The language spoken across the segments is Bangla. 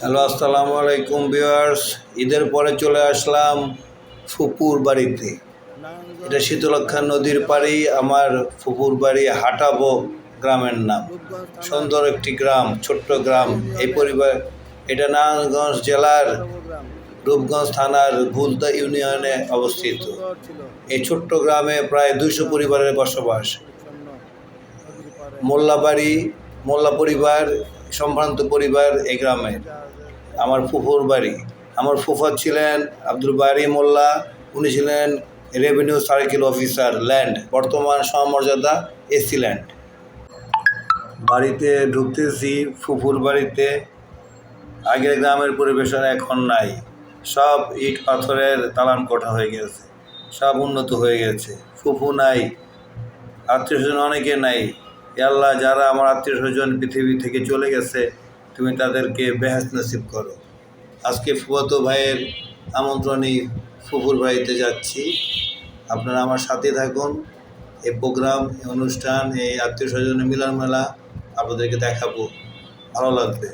হ্যালো, আসসালামু আলাইকুম ভিউয়ার্স। ঈদের পরে চলে আসলাম ফুপুর বাড়িতে। এটা শীতলক্ষা নদীর পাড়েই আমার ফুপুর বাড়ি হাটাবো গ্রামের নাম। সুন্দর একটি গ্রাম, ছোট্ট গ্রাম। এই পরিবার, এটা নারায়ণগঞ্জ জেলার রূপগঞ্জ থানার ভুলতা ইউনিয়নে অবস্থিত। এই ছোট্ট গ্রামে প্রায় দুইশো পরিবারের বসবাস। মোল্লাবাড়ি, মোল্লা পরিবার সম্ভ্রান্ত পরিবার এই গ্রামের আমার ফুফুর বাড়ি। আমার ফুফা ছিলেন আব্দুল বাড়ি মোল্লা, উনি ছিলেন রেভিনিউ সার্কেল অফিসার ল্যান্ড বর্তমান সমমর্যাদা এসি ল্যান্ড বাড়িতে ঢুকতেছি, ফুফুর বাড়িতে। আগের গ্রামের পরিবেশ আর এখন নাই। সব ইট পাথরের দালান কোঠা হয়ে গেছে। সব উন্নত হয়ে গেছে। ফুফু নাই আত্মীয় স্বজন অনেকে নাই। আল্লাহ, যারা আমার আত্মীয় স্বজন পৃথিবী থেকে চলে গেছে, তুমি তাদেরকে বেহাস নসিব করো। আজকে ফুফাতো ভাইয়ের আমন্ত্রণে ফুফুর বাড়িতে যাচ্ছি। আপনারা আমার সাথে থাকুন। এই প্রোগ্রাম, এই অনুষ্ঠান, এই আত্মীয় স্বজনের মিলন মেলা আপনাদেরকে দেখাবো। ভালো লাগবে।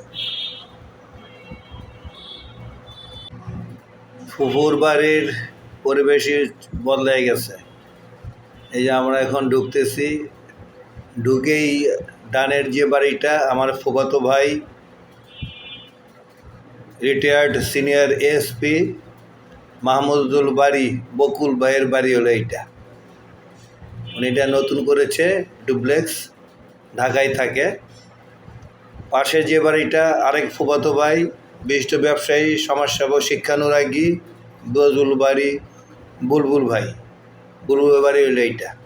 ফুফুর বাড়ির পরিবেশই বদলে গেছে। এই যে আমরা এখন ঢুকতেছি ঢুকেই ডানের যে বাড়িটা, আমার ফুফাতো ভাই রিটায়ার্ড সিনিয়র এসপি মাহমুদুল বাড়ি, বকুল ভাইয়ের বাড়ি হলো এইটা। উনি এটা নতুন করেছে, ডুপ্লেক্স, ঢাকায় থাকে। পাশে যে বাড়িটা, আরেক ফুফাতো ভাই, বিশিষ্ট ব্যবসায়ী, সমাজসেবক, শিক্ষানুরাগী বজুল বাড়ি, বুলবুল ভাই। বুলবুল বাড়ি হলো এইটা।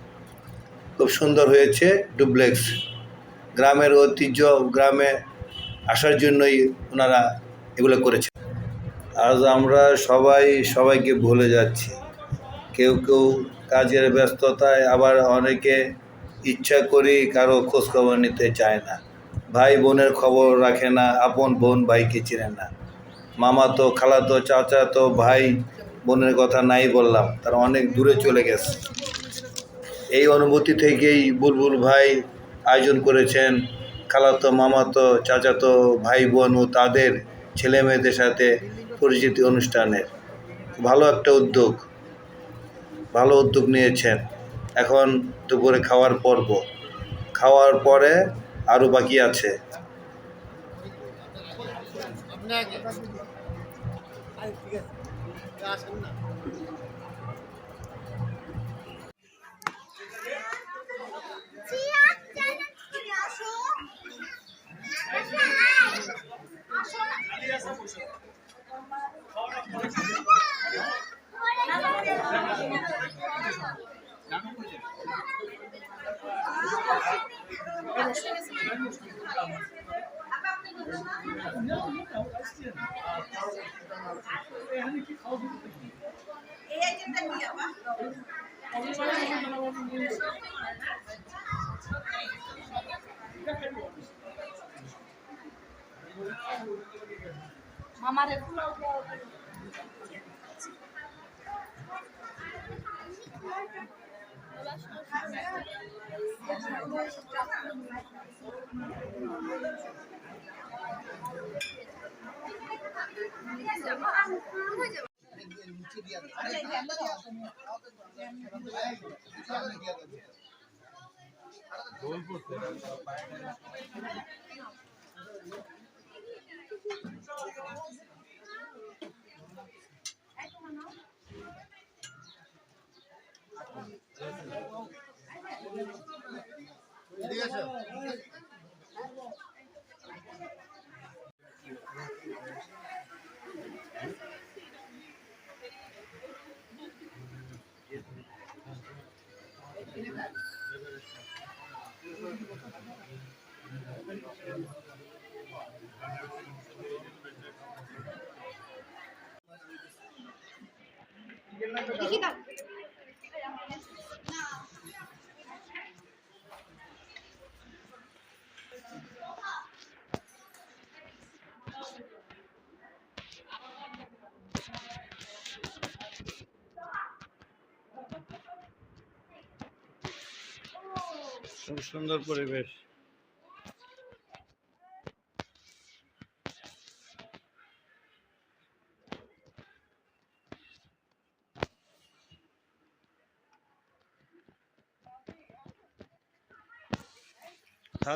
খুব সুন্দর হয়েছে ডুপ্লেক্স। গ্রামের ঐতিহ্য, গ্রামে আসার জন্যই ওনারা এগুলো করেছে। আজ আমরা সবাই, সবাইকে ভুলে যাচ্ছি। কেউ কেউ কাজের ব্যস্ততায় আবার অনেকে ইচ্ছা করি কারও খোঁজখবর নিতে চায় না। ভাই বোনের খবর রাখে না, আপন বোন ভাইকে চিনে না। মামা তো, খালা তো, চাচা তো, ভাই বোনের কথা নাই বললাম, তারা অনেক দূরে চলে গেছে। এই অনুভূতি থেকেই বুলবুল ভাই আয়োজন করেছেন। খালাতো, মামাতো, চাচাতো ভাই বোন ও তাদের ছেলে মেয়েদের সাথে পরিচিতি অনুষ্ঠানের। ভালো একটা উদ্যোগ। ভালো উদ্যোগ নিয়েছেন। এখন দুপুরে খাওয়ার পর্ব। খাওয়ার পরে আরও বাকি আছে। মামারে গোল করতে খুব সুন্দর পরিবেশ।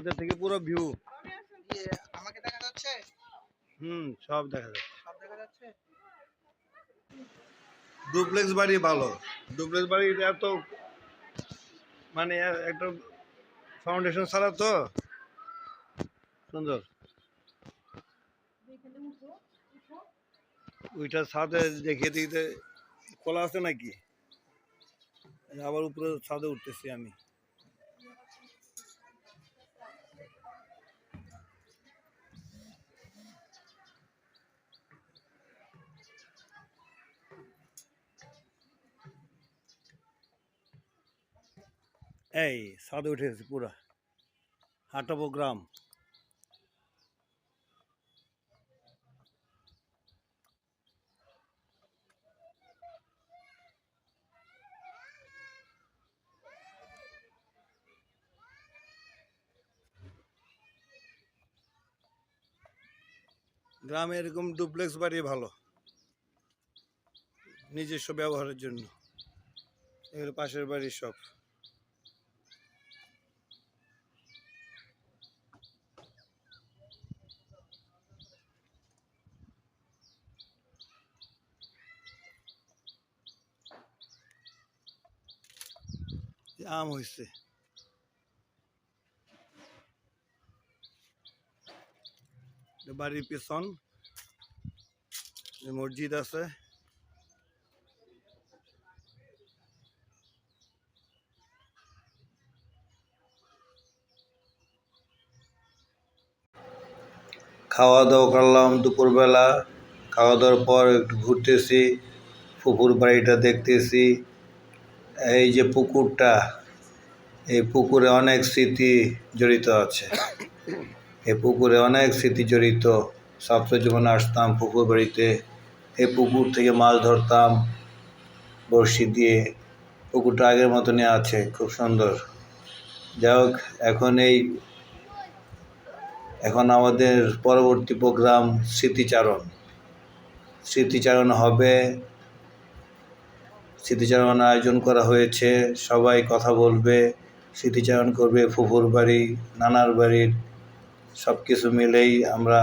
ছাদের থেকে পুরো ভিউ আমাকে দেখা যাচ্ছে? হুম সব দেখা যায় সব দেখা যাচ্ছে? ডুপ্লেক্স বাড়ি ভালো। ডুপ্লেক্স বাড়ি এত মানে একটা ফাউন্ডেশন ছাড়া তো সুন্দর। ওইটা ছাদে দেখিয়ে দিতে খোলা আছে নাকি? আবার উপরে ছাদে উঠতেছি আমি। এই ছাদে উঠে গেছি পুরা। হাঁটাবো গ্রাম। গ্রামে এরকম ডুপ্লেক্স বাড়ি ভালো। নিজস্ব ব্যবহারের জন্য। এগুলো পাশের বাড়ির সব। আম হয়েছে বাড়ির পেছন। মসজিদ আছে। খাওয়া দাওয়া করলাম দুপুরবেলা। খাওয়া দাওয়ার পর একটু ঘুরতেছি। পুকুর বাড়িটা দেখতেছি। এই যে পুকুরটা। এই পুকুরে অনেক স্মৃতি জড়িত আছে। এই পুকুরে অনেক স্মৃতি জড়িত। ছাত্র জীবনে আসতাম পুকুর বাড়িতে। এই পুকুর থেকে মাছ ধরতাম, বড়শি দিয়ে। পুকুরটা আগের মতনই আছে, খুব সুন্দর। যাই হোক, এখন এই, এখন আমাদের পরবর্তী প্রোগ্রাম স্মৃতিচারণ। স্মৃতিচারণ হবে স্মৃতিচারণ আয়োজন করা হয়েছে, সবাই কথা বলবে। স্মৃতিচারণ করবে, ফুফুর বাড়ি, নানার বাড়ির সব কিছু মিলেই আমরা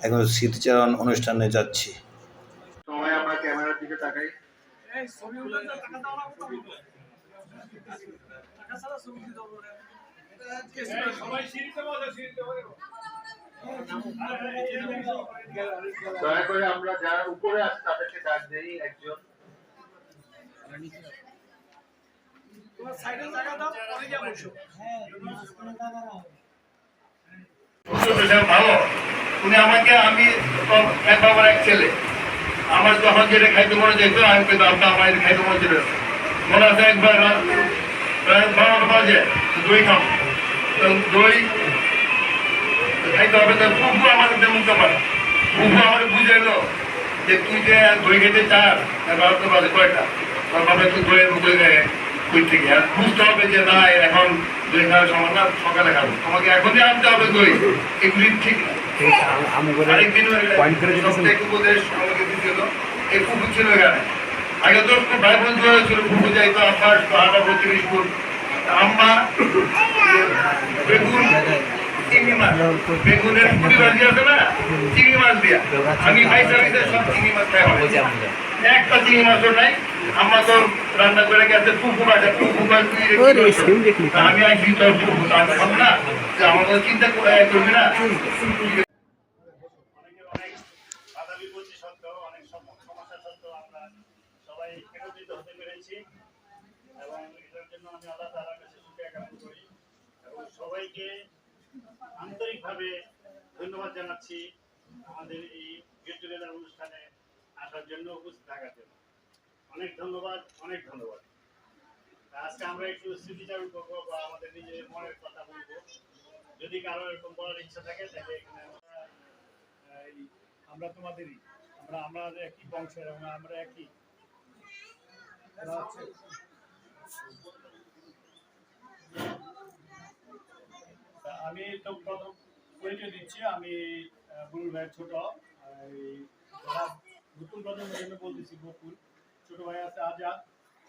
এখন স্মৃতিচারণ অনুষ্ঠানে যাচ্ছি। দয়া করে আমরা যারা উপরে আছে তাদেরকে ডাক দেই একজন। ভালো। উনি আমাকে আমি এক বাবার এক ছেলে। আমার যখন যেটা খাইতে মনে যেত আমি কিন্তু আপনার আমার খাইতে মনে ছিল মনে আছে একবার বারোটা বাজে দই খাম দই খাইতে হবে তো কুকু আমার তেমন পারে কুকু আমার বুঝাইলো যে তুই যে দই খেতে চাস বারোটা বাজে কয়টা? তোর বাবা একটু দইয়ের মুখে কই থেকে আর বুঝতে হবে যে না এখন দই খাওয়ার সময় সকালে খাব। তোমাকে এখনই আনতে হবে দই। এগুলি ঠিক না। আরেকদিন উপদেশ আমাকে দিছিল এই পুকুর ছিল এখানে। আগে তো ভাই বন্ধু ছিল পুকুর যাইতো আকাশ পাহাড়া বত্রিশ ফুট আম্মা বেগুন চিংড়ি মাছ। বেগুনের পুরি ভাজি আছে না? চিংড়ি মাছ দিয়া। আমি ভাই সার্ভিসে সব চিংড়ি মাছ খাই একটা চিংড়ি মাছও নাই। আম্মা তো রান্না করে গেছে পুকু মাছ পুকু আমি আইসি তোর পুকু না। যে চিন্তা করে করবি না। অনেক সমস্যা সত্ত্বেও আমরা সবাই একত্রিত হতে পেরেছি। এবং এটার জন্য আমি আল্লাহ তাআলার কাছে শুকরিয়া জ্ঞাপন করি। এবং সবাইকে আন্তরিকভাবে ধন্যবাদ জানাচ্ছি আমাদের এই গেট টুগেদার অনুষ্ঠানে আসার জন্য উপস্থিত থাকার জন্য। অনেক ধন্যবাদ অনেক ধন্যবাদ। আজকে আমরা একটু স্মৃতিচারণ করব বা আমাদের নিজের মনের কথা বলব। যদি কারও এরকম বলার ইচ্ছা থাকে, তাহলে এখানে আমরা আমরা তোমাদেরই, আমরা আমাদের একই বংশের এবং আমরা একই। আমরা হচ্ছে আমি তো প্রথম পরিচয় দিচ্ছি আমি বুলুর ভাইয়ের ছোট। নতুন প্রজন্মের জন্য বলতেছি বকুল। ছোট ভাই আছে আজাদ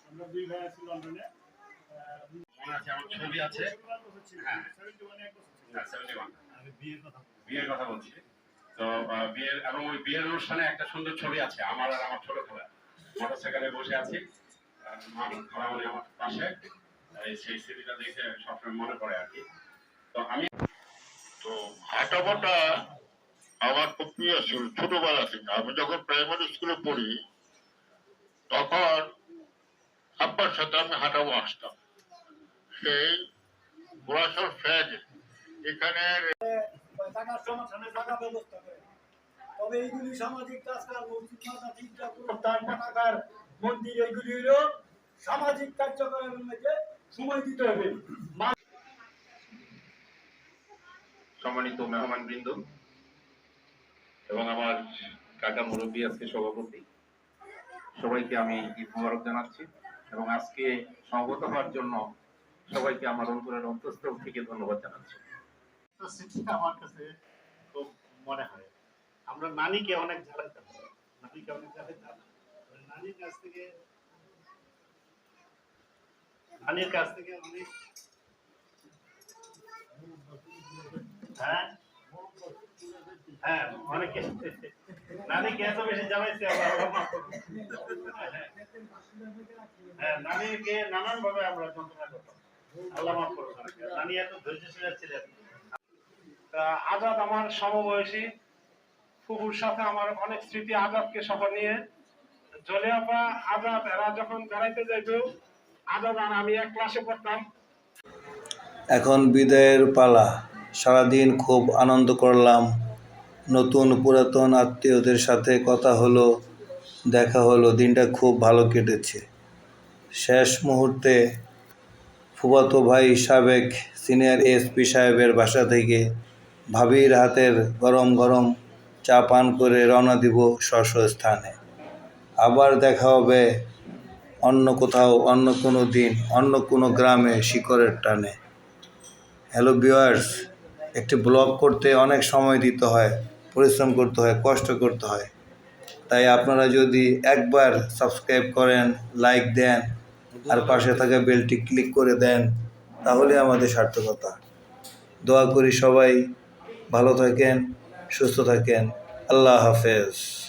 আমরা দুই ভাই আছি লন্ডনে। ছবি আছে। হ্যাঁ না, 71 বিয়ের কথা বলছি। তো বিয়ের এবং ওই বিয়ের অনুষ্ঠানে একটা সুন্দর ছবি আছে আমার আর আমার ছোট খেলা। মোটরসাইকেলে বসে আছি। আমার পাশে। সেই স্মৃতিটা দেখে সবসময় মনে পড়ে আর কি। আমার ছিল, ছোটবেলা থেকে। আমি যখন প্রাইমারি স্কুলে পড়ি, তখন আব্বার সাথে আমি হাঁটাবো আসতাম। সেই ফ্যাজ এখানে তবে এইগুলি সামাজিক সামাজিক কার্যক্রমের মধ্যে সময় দিতে হবে। সম্মানিত মেহমান বৃন্দ এবং আমার কাকা মুরব্বী আজকে সভাপতি, সবাইকে আমি ঈদ মোবারক জানাচ্ছি এবং আজকে সমবেত হওয়ার জন্য সবাইকে আমার অন্তরের অন্তঃস্থল থেকে ধন্যবাদ জানাচ্ছি। আমার কাছে খুব মনে হয়। আমরা নানিকে অনেক জ্বালাইতাম নানিকে অনেক ওই নানির কাছ থেকে, নানির কাছ থেকে অনেক হ্যাঁ? হ্যাঁ। হ্যাঁ আমরা আজাদ আমার সমবয়সী। ফুপুর সাথে আমার অনেক স্মৃতি আজাদকে সহ নিয়ে। জলিয়াপা, আজাদ, এরা যখন বেড়াইতে যাইতো, আজাদ আর আমি এক ক্লাসে পড়তাম। এখন বিদায়ের পালা। সারাদিন খুব আনন্দ করলাম। নতুন পুরাতন আত্মীয়দের সাথে কথা হলো, দেখা হলো, দিনটা খুব ভালো কেটেছে। শেষ মুহূর্তে ফুফাতো ভাই সাবেক সিনিয়র এসপি সাহেবের বাসা থেকে ভাবির হাতের গরম গরম চা পান করে রওনা দিব স্ব স্থানে আবার দেখা হবে অন্য কোথাও, অন্য কোনো দিন, অন্য কোনো গ্রামে শিকড়ের টানে। হ্যালো ভিউয়ার্স একটি ব্লগ করতে অনেক সময় দিতে হয়, পরিশ্রম করতে হয়, কষ্ট করতে হয়। তাই আপনারা যদি একবার সাবস্ক্রাইব করেন, লাইক দেন, আর পাশে থাকা বেলটি ক্লিক করে দেন, তাহলে আমাদের সার্থকতা। দোয়া করি সবাই ভালো থাকেন, সুস্থ থাকেন। আল্লাহ হাফেজ।